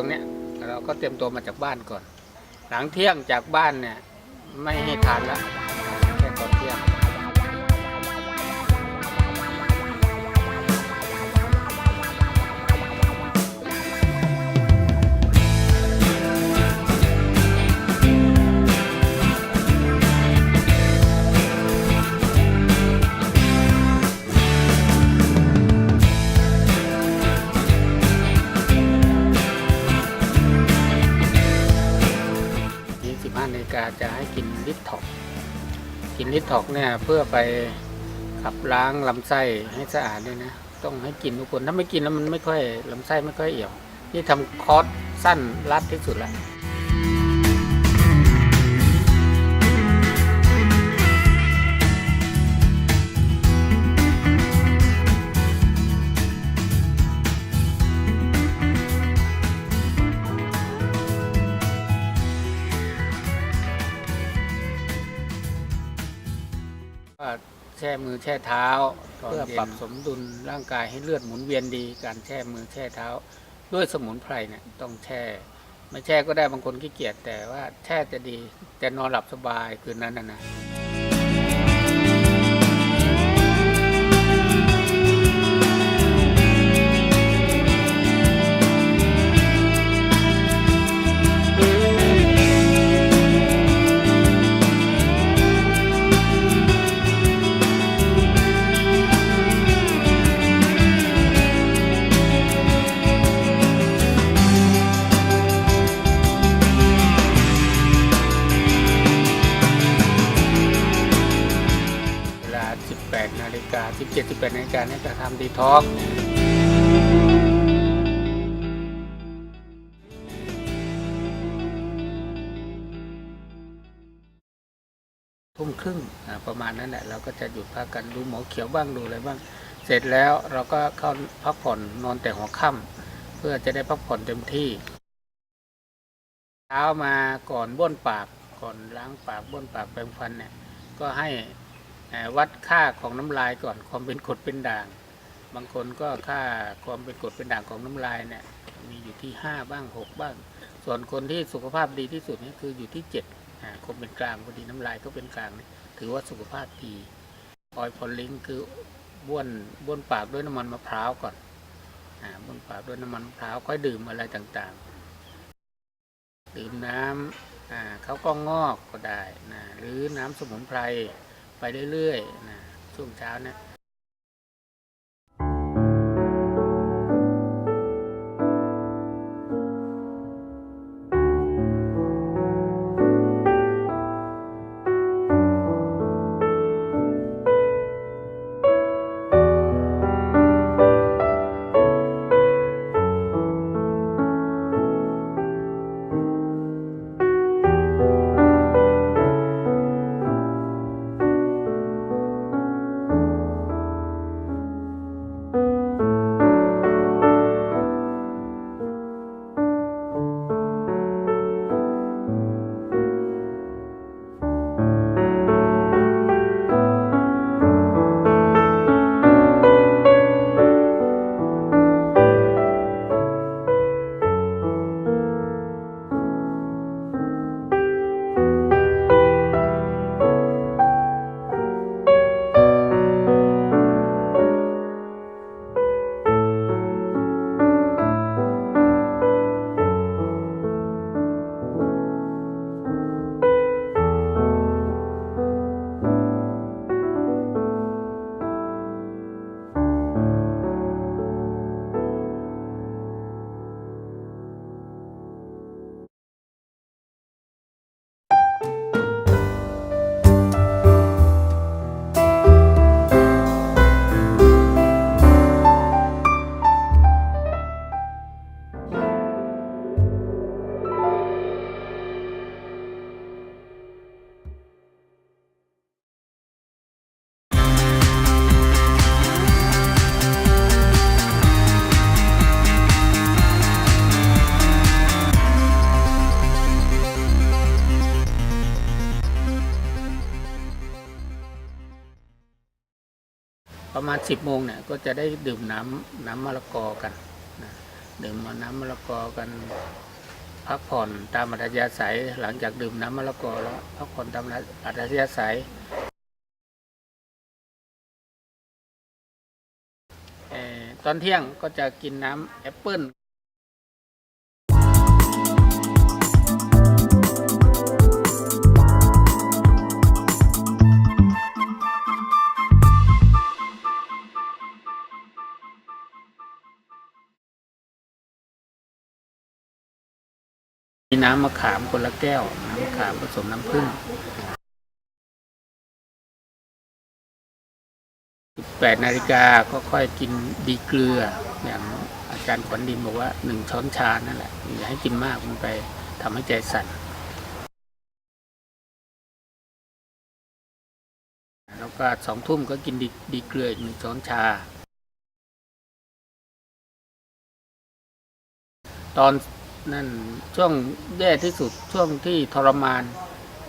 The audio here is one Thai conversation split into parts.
รงเนี้ยเราก็เตรียมตัวมาจากบ้านก่อน หลังเที่ยงจากบ้านเนี่ยไม่ให้ทานละแล้ว ตอกเนี่ยเพื่อไปขับล้างลำไส้ให้สะอาดด้วยนะ ต้องให้กินทุกคน ถ้าไม่กินแล้วมันไม่ค่อยลำไส้ไม่ค่อยเอี่ยว นี่ทำคอร์สสั้นรัดที่สุดแล้ว แช่มือแช่เท้าเพื่อปรับสมดุลร่างกายให้เลือดหมุนเวียนดี การแช่มือแช่เท้า ด้วยสมุนไพรเนี่ยต้องแช่ ไม่แช่ก็ได้บางคนขี้เกียจแต่ว่าแช่จะดีจะนอนหลับสบายคืนนั้นนะนะ 17-18นาฬิกาเนี่ยจะทำดีท็อกทุ่มครึ่งประมาณนั้นแหละเราก็จะหยุดพักกันดูหมอเขียวบ้างดูอะไรบ้าง เสร็จแล้วเราก็เข้าพักผ่อนนอนแต่หัวค่ำเพื่อจะได้พักผ่อนเต็มที่เช้ามาก่อนบ้วนปากก่อนล้างปากบ้วนปากแปรงฟันเนี่ยก็ให้ วัดค่าของน้ำลายก่อนความเป็นกรดเป็นด่าง บางคนก็ค่าความเป็นกรดเป็นด่างของน้ำลายเนี่ยมีอยู่ที่ 5 บ้าง 6 บ้าง ส่วนคนที่สุขภาพดีที่สุดนี่คืออยู่ที่7อ่าคนเป็นกลางพอดีน้ำลายก็เป็นกลาง ถือว่าสุขภาพดีออยพอลิงคือบ้วนบ้วนปากด้วยน้ำมันมะพร้าวก่อนอบ้วนปากด้วยน้ำมันมะพร้าวค่อยดื่มอะไรต่างๆ ดื่มน้ำอ่าเขาก็งอกก็ได้นะหรือน้ำสมุนไพร ไปเรื่อยๆนะช่วงเช้านะ ประมาณ10โมงเนี่ยก็จะได้ดื่มน้ำน้ำมะละกอกันนะดื่มน้ำมะละกอกัน พักผ่อนตามอัธยาศัยหลังจากดื่มน้ำมะละกอแล้วพักผ่อนตามอัธยาศัยตอนเที่ยงก็จะกินน้ำแอปเปิ้ล มีน้ำมะขามคนละแก้ว น้ำมะขามผสมน้ำผึ้ง18นาฬิกาก็ค่อยกินดีเกลือ อย่างอาจารย์ขวัญดินบอกว่าหนึ่งช้อนชานั่นแหละอย่าให้กินมากมันไปทำให้ใจสั่น แล้วก็สองทุ่มก็กินดีดีเกลืออีกหนึ่งช้อนชา ตอน นั่นช่วงแย่ที่สุดช่วงที่ทรมาน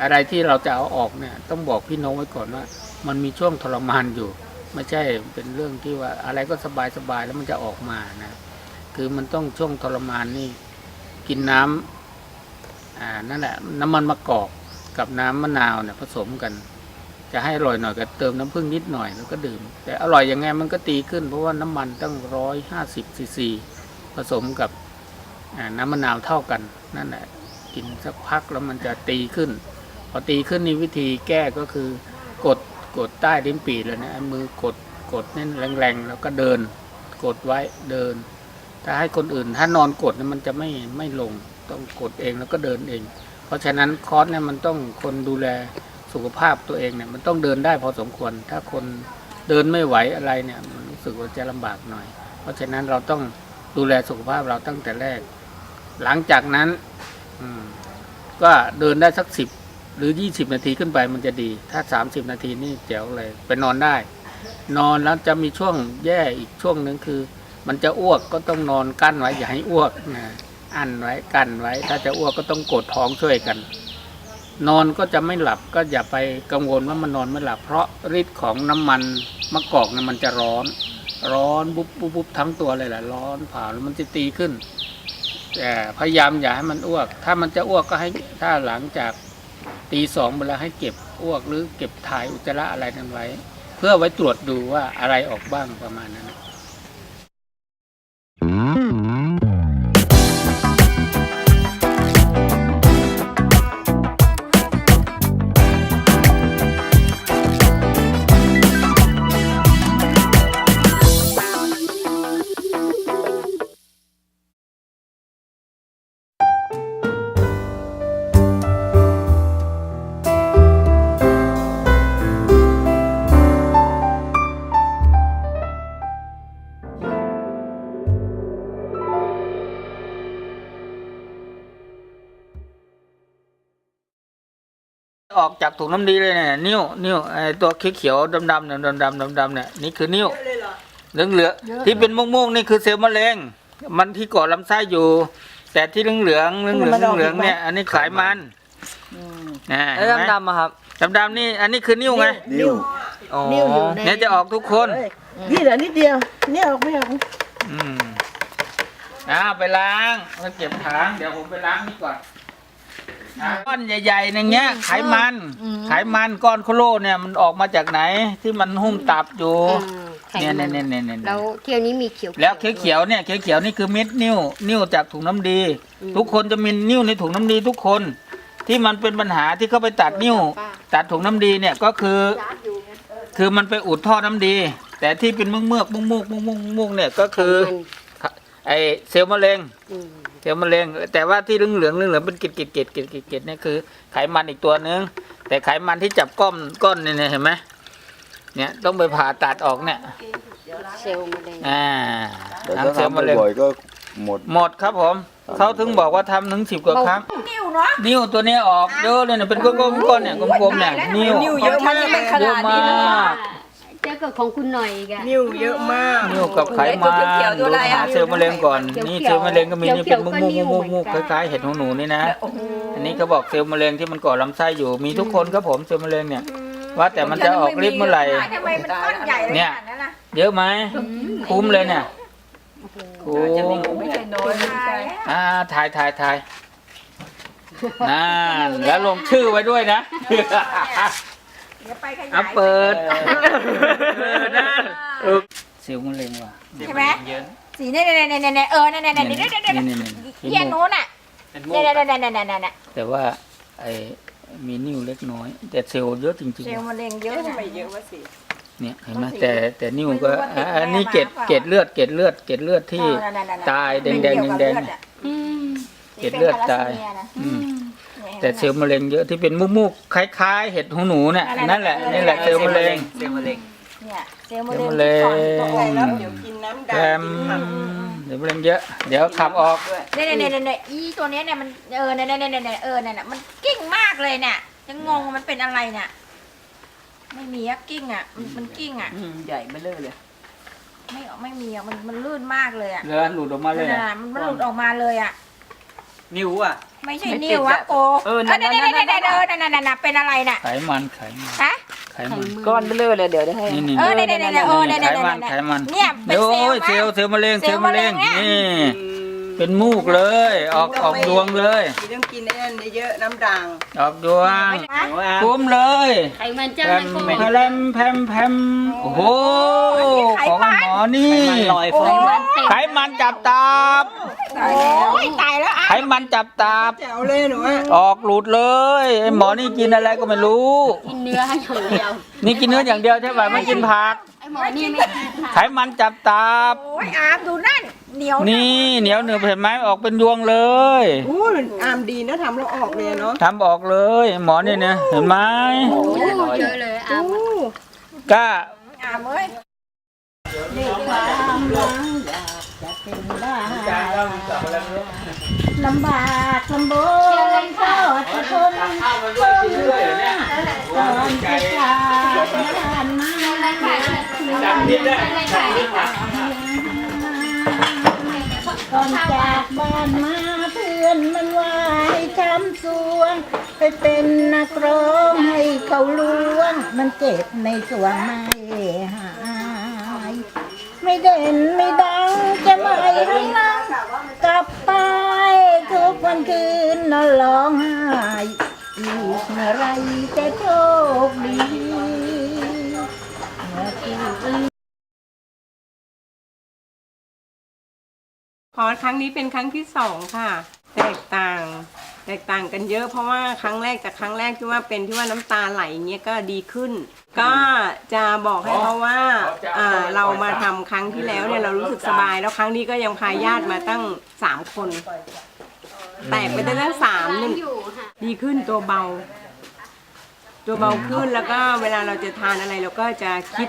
อะไรที่เราจะเอาออกเนี่ย ต้องบอกพี่น้องไว้ก่อนว่า มันมีช่วงทรมานอยู่ ไม่ใช่เป็นเรื่องที่ว่าอะไรก็สบายสบายๆแล้วมันจะออกมานะคือมันต้องช่วงทรมานนี่ กินน้ำอ่านั่นแหละ น้ำมันมะกอกกับน้ำมะนาวเนี่ยผสมกัน จะให้อร่อยหน่อยก็เติมน้ำผึ้งนิดหน่อยแล้วก็ดื่ม แต่อร่อยยังไงมันก็ตีขึ้นเพราะว่าน้ำมันตั้งร้อยห้าสิบซีซีผสมกับ น้ำมะนาวเท่ากันนั่นแหละกินสักพักแล้วมันจะตีขึ้น พอตีขึ้นนี่วิธีแก้ก็คือกดกดใต้ลิ้นปีเลยนะมือกดกดเน้นแรงๆแล้วก็เดิน กดไว้เดิน ถ้าให้คนอื่นถ้านอนกดเนี่ยมันจะไม่ไม่ลงต้องกดเองแล้วก็เดินเอง เพราะฉะนั้นคอร์สเนี่ยมันต้องคนดูแลสุขภาพตัวเองเนี่ยมันต้องเดินได้พอสมควร ถ้าคนเดินไม่ไหวอะไรเนี่ยมันรู้สึกว่าจะลำบากหน่อย เพราะฉะนั้นเราต้องดูแลสุขภาพเราตั้งแต่แรก หลังจากนั้นก็เดินได้สักสิบหรือยี่สิบนาทีขึ้นไปมันจะดี ถ้าสามสิบนาทีนี่เจ๋วเลยไปนอนได้ นอนแล้วจะมีช่วงแย่อีกช่วงหนึ่งคือ มันจะอ้วกก็ต้องนอนกั้นไว้ อย่าให้อ้วกนะอั้นไว้กั้นไว้ ถ้าจะอ้วกก็ต้องกดท้องช่วยกัน นอนก็จะไม่หลับก็อย่าไปกังวลว่ามันนอนไม่หลับ เพราะฤทธิ์ของน้ำมันมะกอกเนี่ยมันจะร้อน ร้อนบุบบุบบุบทั้งตัวเลยแหละร้อนเผาแล้วมันจะตีขึ้น พยายามอย่าให้มันอ้วก ถ้ามันจะอ้วกก็ให้ถ้าหลังจากตีสองเวลาให้เก็บอ้วกหรือเก็บถ่ายอุจจาระอะไรนั้นไว้ เพื่อไว้ตรวจดูว่าอะไรออกบ้างประมาณนั้น ออกจากถุงน้ำดีเลยเนี่ยนิ้วนิ้วไอตัวเขียวๆดำๆเนี่ยดำๆดำๆเนี่ยนี่คือนิ้วเหลืองเหลืองๆที่เป็นม่วงๆนี่คือเซลล์มะเร็งมันที่เกาะลำไส้อยู่ แต่ที่เหลืองเหลืองๆเหลืองเหลืองเหลืองๆเนี่ย อันนี้ไขมันนะแล้วเห็นไหมดำๆอะครับดำๆนี่ อันนี้คือนิ้วไงนิ้วอ๋อนิ้วอยู่ในเนี่ยจะออกทุกคนเอ้ยนี่เหลือนิดเดียวเนี่ยออกไม่ออกอืมอ่าไปล้างมาเก็บถังเดี๋ยวผมไปล้างนี่ก่อนอ่า ก้อนใหญ่ๆอย่างเงี้ยไขมันไขมันก้อนโคโลเนี่ยมันออกมาจากไหนที่มันหุ้มตับอยู่ไขเนี่ยมัเนี่ยเนี่ยเนี่ยเนี่ยแล้วเที่ยวนี้มีเขียวๆแล้วเขียวๆเนี่ยเขียวๆนี่คือเม็ดนิ้วนิ้วจากถุงน้ำดี ทุกคนจะมีนิ้วในถุงน้ำดีทุกคน ที่มันเป็นปัญหาที่เขาไปตัดนิ้ว ตัดถุงน้ำดีเนี่ยก็คือ คือมันไปอุดท่อน้ำดี แต่ที่เป็นมึกเมือกมุกมุกมุกมุกมุกเนี่ยก็คือไอเซลล์มะเร็งอืม เซลล์มะเร็งแต่ว่าที่เหลืองเหลืองๆเหลืองๆเป็นกิดกิดกิดกิดกิดกิดเนี่ยคือไขมันอีกตัวหนึง แต่ไขมันที่จับก้อนก้อนเนี่ยเห็นไหมเนี่ยต้องไปผ่าตัดออกเนี่ยเซลล์มะเร็งอ่าแต่ทำถ้าเซลล์มะเร็งทำบ่อยๆก็หมดหมดครับผมเขาถึงบอกว่าทำถึงสิบกว่าครั้งนิ้วตัวเนี้ยออกเยอะเลยเนี่ยเป็นก้อนๆก้อนๆเนี่ยกลมๆเนี่ยนิ้วนิ้วเยอะมากเลยเยอะมาก เจ้ากับของคุณหน่อยอีกอะ นิ้วเยอะมากนิ้วกับไขมันตัวเขียวๆตัวอะไรอะ หาเซลล์มะเร็งก่อน เขียวๆนี่เซลล์มะเร็งก็มีนี่เป็นมุกเขีมุยวกๆมุกก็มุกนิ้วเหมือนกันคล้ายๆเห็ดหูหนูนี่นะอันนี้เขาบอกเซลล์มะเร็งที่มันก่อลำไส้อยู่ มีทุกคนครับผมเซลล์มะเร็งเนี่ย ว่าแต่มันจะออกฤทธิ์เมื่อไหร่ ทำไมมันก้อนใหญ่เลยเนี่ยขนาดนั้นนะเยอะไหม คุ้มเลยเนี่ยโอ้โหโอ้ไม่ใช่น้อยไม่ใช่ อ่าถ่ายถ่ายถ่ายนั่นแล้วลงชื่อไว้ด้วยนะ เดี๋ยวไปขยายเอาเปิดเออนั่นเออเซลล์มะเร็งว่ะใช่ไหม เยอะสีเนี่ยเนี่ยเนี่ยเนี่ยเออเนี่ยเนี่ยเนี่ยเนี่ยเนี่ยเนี่ยนี่นี่นี่เยี่ยงนู้นอะเป็นโรเนี่ยคเนี่ยเนี่ยเนี่ยเนี่ยเนี่ยแต่ว่าไอ้มีนิ่วเล็กน้อย แต่เซลล์เยอะจริงเซลล์มะเร็งเยอะทำไมเยอะวะสิ ๆเนี่ยเห็นไหมแต่แต่นิ่วก็ไม่รู้ว่าติดอ่าอันนี้แม่มาเกล็ดเปล่าเกล็ดเลือดเกล็ดเลือดเกล็ดเลือดที่ตายแดงๆแดงๆอืมเกล็ดเลือดตาย อืม แต่เซลล์มะเร็งเยอะที่เป็นมุกๆคล้าย ๆ เห็ดหูหนูเนี่ยนั่นแหละนี่แหละเซลล์มะเร็ง เซลล์มะเร็งเนี่ยเซลล์มะเซลล์เร็งมะเร็งที่ก่อนตัวแล้วเดี๋ยวกินน้ำแถดมเดี๋ยวมะเร็งเยอะ เดี๋ยวขับออกเนี่ยเนี่ยเนี่ยเนี่ยอีตัวเนี้ยเนี่ยมันเออเนี่ยเนี่ยเนี่ยเนี่ยเออเนี่ยเนี่ยมันกิ้งมากเลยเนี่ยจะงงว่ามันเป็นอะไรเนี่ยไม่มีอะกิ้งอะมันมันกิ้งอะใหญ่มาเลยเลยไม่ไม่มีอะมันมันลื่นมากเลยอะเลือดหลุดออกมาเลยนั่นอะน่ะมันมันหลุดออกมาเลยอะนิ้วอะ ไม่ใช่นิ้วอะโกเออนั่นนั่นนั่นนั่นนั่นนั่นนั่นเป็นอะไรน่ะไขมันไขมันฮะ ไขมันก้อนเบลอเลยเดี๋ยวได้ให้นี่นี่ เออเนี่ยเนี่ยเนี่ยเออเนี่ยไขเนี่ยมันไขมันเนี่ยเป็นเดี๋ยวเซลโอ้ยล์เซลล์เซลล์มะเร็งเซเซลลล์ล์มะเร็งมะเร็งเนี่ย นี่ เป็นมูกเลย ออกออกดวงเลยมีต้องกินไอ้นั่นเยอะๆน้ำด่างออกดวงฮะคุ้มเลยไขมันเจ้าแพมันมก็แพมแพมแพมโอ้โห ของหมอนี่โอ้ไขมันจับตับตายแล้วตายแล้วอะไขมันจับตับ แจ๋วเลยหนูอะออกหลุดเลยไอ้หมอนี่กินอะไรก็ไม่รู้ กินเนื้ออย่างเดียว นี่กินเนื้ออย่างเดียวใช่ไหมไม่กินผัก ไอหมอนี่ไม่กินค่ะไขมันจับตับ โอ้ยอามดูนั่นเหนียวนี่เหนียวเหนือเห็นไหมออกเป็นยวงเลยโอ้ยอามดีนะทำเราออกเลยเนาะทำออกเลยหมอนี่เนี่ยเห็นไหมโอ้เยอะเลยอะก เด็กล้าอามเอ้ยลำบากลำบนพ่อจะทนก่อนจะจากบ้านมาก่อนจากบ้านมาเพื่อนมันว่าให้ทำสวงไปเป็นนักร้องให้เขาล้วง มันเจ็บในสวงไม่หาย ไม่เด่นไม่ดังจะไม่ให้นั่งกลับไปทุกวันคืนนอนร้องไห้อีกเมื่อไรจะโชคดีเมื่อที่คอร์สครั้งนี้เป็นครั้งที่สองค่ะ แตกต่าง แตกต่างกันเยอะเพราะว่าครั้งแรกจากครั้งแรกที่ว่าเป็นที่ว่าน้ำตาไหลเงี้ยก็ดีขึ้น ก็จะบอกให้เขาว่าอ่าเรามาทำครั้งที่แล้วเนี่ยเรารู้สึกสบายแล้วครั้งนี้ก็ยังพาญาติมาตั้งสามคน แตกไปได้ตั้งสามนี่อยู่ค่ะ ดีขึ้นตัวเบา ตัวเบาขึ้นแล้วก็เวลาเราจะทานอะไรเราก็จะคิด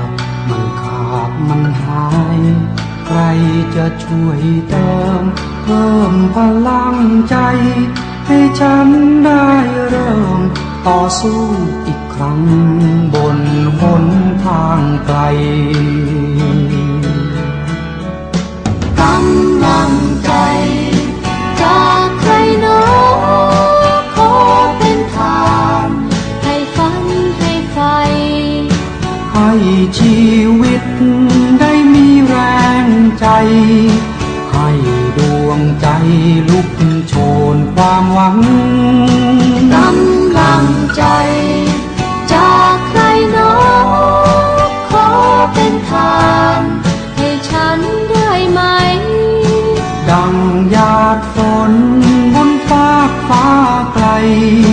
มันหาย ใครจะช่วยเติม เพิ่มพลังใจ ให้ฉันได้เริ่ม ต่อสู้อีกครั้งบนหนทางไกลกำลังใจ life.